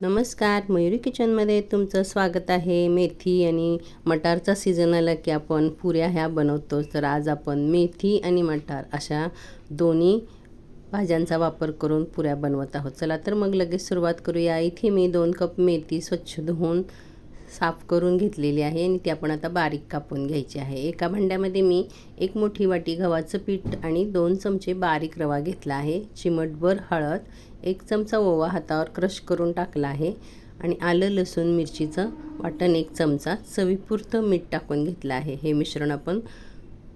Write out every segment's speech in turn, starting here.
नमस्कार मयुरी किचनमध्ये तुमचं स्वागत आहे. मेथी आणि मटारचा सीझन आला की आपण पुऱ्या ह्या बनवतो. तर आज आपण मेथी आणि मटार अशा दोन्ही भाज्यांचा वापर करून पुऱ्या बनवत आहोत. चला तर मग लगेच सुरुवात करूया. इथे मी दोन कप मेथी स्वच्छ धुवून साफ करून घेतलेली आहे आणि ती आपण आता बारीक कापून घ्यायची आहे. एका भांड्यामध्ये मी एक मोठी वाटी गव्हाचं पीठ आणि दोन चमचे बारीक रवा घेतला आहे. चिमटभर हळद एक चमचा ओवा हातावर क्रश करून टाकला आहे आणि आलं लसूण मिरचीचं वाटण एक चमचा चवीपुरतं मीठ टाकून घेतलं आहे. हे मिश्रण आपण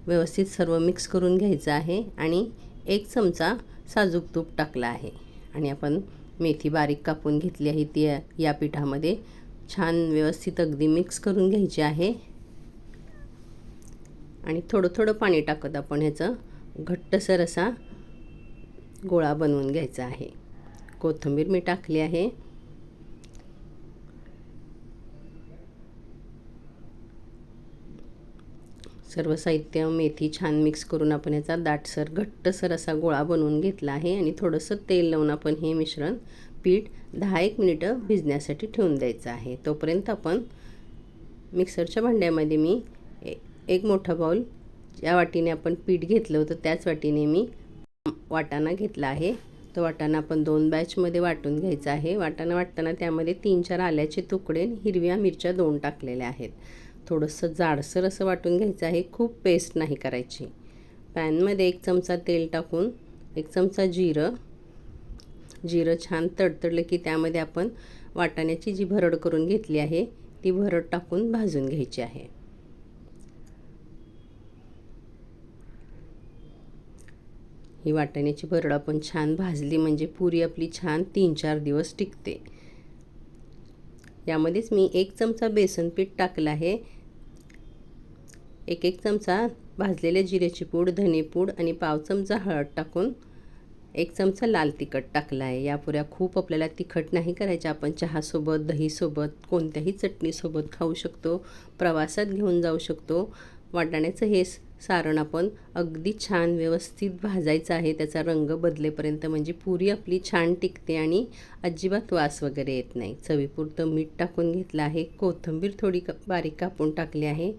व्यवस्थित सर्व मिक्स करून घ्यायचं आहे आणि एक चमचा साजूक तूप टाकला आहे. आणि आपण मेथी बारीक कापून घेतली आहे ती या पिठामध्ये. छान व्यवस्थित अगदी मिक्स करून घ्यायची आहे. आणि थोडं थोडं पाणी टाकत आपण ह्याचं घट्टसर असा गोळा बनवून घ्यायचा आहे. कोथिंबीर मी टाकली आहे. सर्व साहित्य मेथी छान मिक्स करून आपण याचा दाटसर घट्टसर असा गोळा बनवून घेतला आहे. आणि थोडंसं तेल लावून आपण हे मिश्रण पीठ दहा एक मिनिटं भिजण्यासाठी ठेवून द्यायचं आहे. तोपर्यंत आपण मिक्सरच्या भांड्यामध्ये मी एक मोठा बाऊल ज्या वाटीने आपण पीठ घेतलं होतं त्याच वाटीने मी वाटाणा घेतला आहे. तो वाटाणा आपण दोन बॅचमध्ये वाटून घ्यायचा आहे. वाटाणा वाटताना त्यामध्ये तीन चार आल्याचे तुकडे हिरव्या मिरच्या दोन टाकलेल्या आहेत. थोडंसं जाडसर असं वाटून घ्यायचं आहे. खूप पेस्ट नाही करायची. पॅनमध्ये एक चमचा तेल टाकून एक चमचा जिरं जिरं छान तडतडलं की त्यामध्ये आपण वाटाण्याची जी भरड करून घेतली आहे ती भरड टाकून भाजून घ्यायची आहे. ही वाटाण्याची भरड आपण छान भाजली म्हणजे पुरी आपली छान तीन चार दिवस टिकते. यामध्येच मी एक चमचा बेसन पीठ टाकलं आहे. एक एक चमचा भाजलेल्या जिऱ्याची पूड धनेपूड आणि पाव चमचा हळद टाकून एक चमचा लाल तिखट टाकला आहे या पुऱ्या खूप आपल्याला तिखट नाही करायच्या. आपण चहासोबत दहीसोबत कोणत्याही चटणीसोबत खाऊ शकतो. प्रवासात घेऊन जाऊ शकतो. वाटाण्याचं हे सारण आपण अगदी छान व्यवस्थित भाजायचं आहे. त्याचा रंग बदलेपर्यंत म्हणजे पुरी आपली छान टिकते आणि अजिबात वास वगैरे येत नाही. चवीपुरतं मीठ टाकून घेतलं आहे. कोथिंबीर थोडी बारीक कापून टाकली आहे.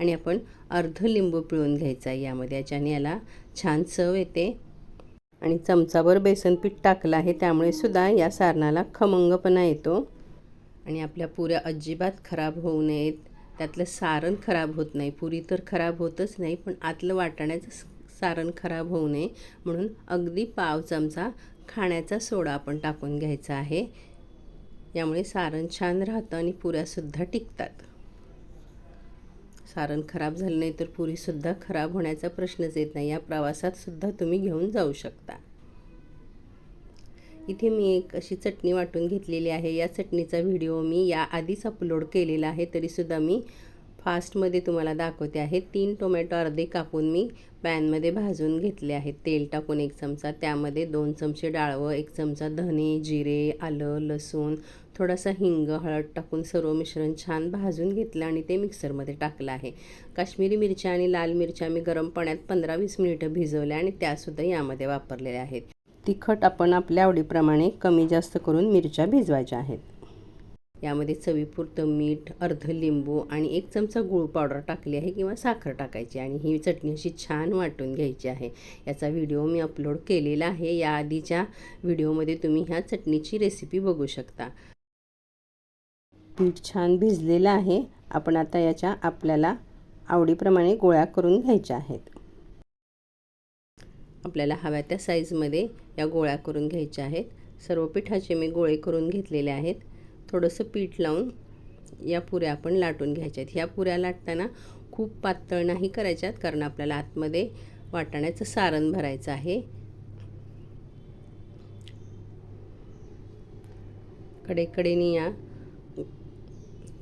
आणि आपण अर्ध लिंबू पिळून घ्यायचा आहे यामध्ये. याच्याने याला छान चव येते. आणि चमचाभर बेसन पीठ टाकलं आहे त्यामुळे सुद्धा या सारणाला खमंगपणा येतो. आणि आपल्या पुऱ्या अजिबात खराब होऊ नयेत. त्यातलं सारण खराब होत नाही. पुरी तर खराब होतच नाही पण आतलं वाटाण्याचं सारण खराब होऊ नये म्हणून अगदी पाव चमचा खाण्याचा सोडा आपण टाकून घ्यायचा आहे. यामुळे सारण छान राहतं आणि पुऱ्यासुद्धा टिकतात. सारण खराब झालं नाही तर पुरीसुद्धा खराब होण्याचा प्रश्नच येत नाही. या प्रवासातसुद्धा तुम्ही घेऊन जाऊ शकता. इथे मी एक अशी चटणी वाटून घेतलेली आहे. या चटणीचा व्हिडिओ मी या आधीच अपलोड केलेला आहे तरीसुद्धा मी फास्टमध्ये तुम्हाला दाखवते आहे. तीन टोमॅटो अर्धे कापून मी पॅनमध्ये भाजून घेतले आहेत तेल टाकून एक चमचा त्यामध्ये दोन चमचे डाळवं एक चमचा धने जिरे आलं लसूण थोडासा हिंग हळद टाकून सर्व मिश्रण छान भाजून घेतलं आणि ते मिक्सरमध्ये टाकलं आहे. काश्मीरी मिरच्या आणि लाल मिरच्या मी गरम पाण्यात पंधरा वीस मिनिटं भिजवल्या आणि त्यासुद्धा यामध्ये वापरलेल्या आहेत. तिखट आपण आपल्या आवडीप्रमाणे कमी जास्त करून मिरच्या भिजवायच्या आहेत. यामध्ये चवीपुरतं मीठ अर्ध लिंबू आणि एक चमचा गूळ पावडर टाकली आहे किंवा साखर टाकायची आणि ही चटणी अशी छान वाटून घ्यायची आहे. याचा व्हिडिओ मी अपलोड केलेला आहे. या आधीच्या व्हिडिओमध्ये तुम्ही ह्या चटणीची रेसिपी बघू शकता. पीठ छान भिजलेलं आहे. आपण आता याच्या आपल्याला आवडीप्रमाणे गोळ्या करून घ्यायच्या आहेत. आपल्याला हव्या त्या साईजमध्ये या गोळ्या करून घ्यायच्या आहेत. सर्व पिठाचे मी गोळे करून घेतलेले आहेत. थोडंसं पीठ लावून या पुऱ्या आपण लाटून घ्यायच्या आहेत ह्या पुऱ्या लाटताना खूप पातळ नाही करायच्यात कारण आपल्याला आतमध्ये वाटाण्याचं सारण भरायचं आहे. कडेकडेने या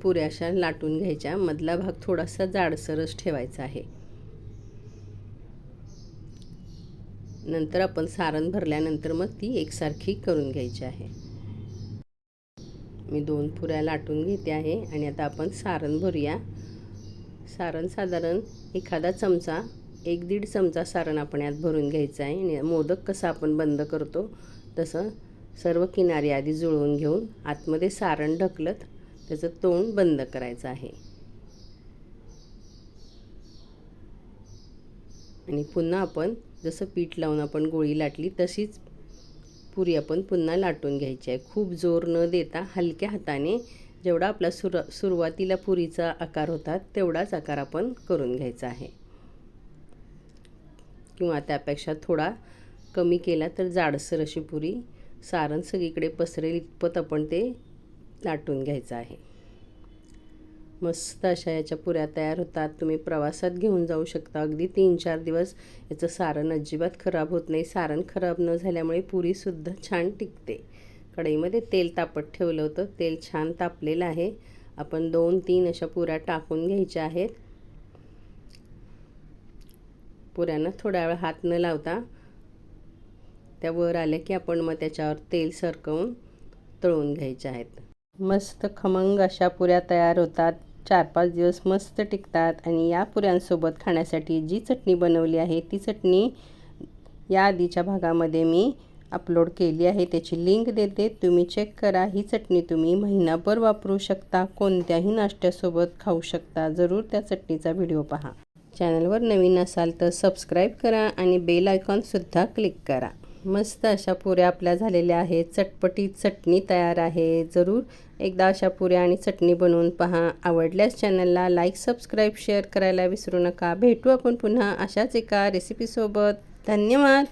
पुऱ्या अशा लाटून घ्यायच्या. मधला भाग थोडासा जाडसरच ठेवायचा आहे. नंतर आपण सारण भरल्यानंतर मग ती एकसारखी करून घ्यायची आहे. मी दोन पुऱ्या लाटून घेते आहे आणि आता आपण सारण भरूया. सारण साधारण एखादा चमचा एक दीड चमचा सारण आपण यात भरून घ्यायचं आहे. आणि मोदक कसं आपण बंद करतो तसं सर्व किनारी आधी जुळवून घेऊन आतमध्ये सारण ढकलत त्याचं तोंड बंद करायचं आहे. आणि पुन्हा आपण जसं पीठ लावून आपण गोळी लाटली तशीच पुरी आपण पुन्हा लाटून घ्यायची आहे. खूप जोर न देता हलक्या हाताने जेवढा आपला सुर सुरुवातीला पुरीचा आकार होता तेवढाच आकार आपण करून घ्यायचा आहे. किंवा त्यापेक्षा थोडा कमी केला तर जाडसर अशी पुरी सारण सगळीकडे पसरेल इतपत आपण ते लाटून घ्यायचं आहे. मस्त अशा याच्या पुऱ्या तयार होतात. तुम्ही प्रवासात घेऊन जाऊ शकता. अगदी तीन चार दिवस याचं सारण अजिबात खराब होत नाही. सारण खराब न झाल्यामुळे पुरीसुद्धा छान टिकते. कढईमध्ये तेल तापत ठेवलं होतं. तेल छान तापलेलं आहे. आपण दोन तीन अशा पुऱ्या टाकून घ्यायच्या आहेत. पुऱ्यांना थोड्या वेळ हात न लावता त्या वर आल्या की आपण मग त्याच्यावर तेल सरकवून तळून घ्यायच्या आहेत. मस्त खमंग अशा पुऱ्या तयार होतात. चार पाच दिवस मस्त टिकतात आणि या पुऱ्यांसोबत खाण्यासाठी जी चटणी बनवली आहे ती चटणी या आधीच्या भागामध्ये मी अपलोड केली आहे. त्याची लिंक देते. तुम्ही चेक करा. ही चटणी तुम्ही महिनाभर वापरू शकता. कोणत्याही नाश्त्यासोबत खाऊ शकता. जरूर त्या चटणीचा व्हिडिओ पहा. चॅनलवर नवीन असाल तर सबस्क्राईब करा आणि बेल आयकॉनसुद्धा क्लिक करा. मस्त अशा पुऱ्या आपल्या झालेल्या आहेत. चटपटी चटणी तयार आहे. जरूर एकदा अशा पुऱ्या आणि चटणी बनवून पहा. आवडल्यास चॅनलला लाईक सबस्क्राईब शेअर करायला विसरू नका. भेटू आपण पुन्हा अशाच एका रेसिपीसोबत धन्यवाद!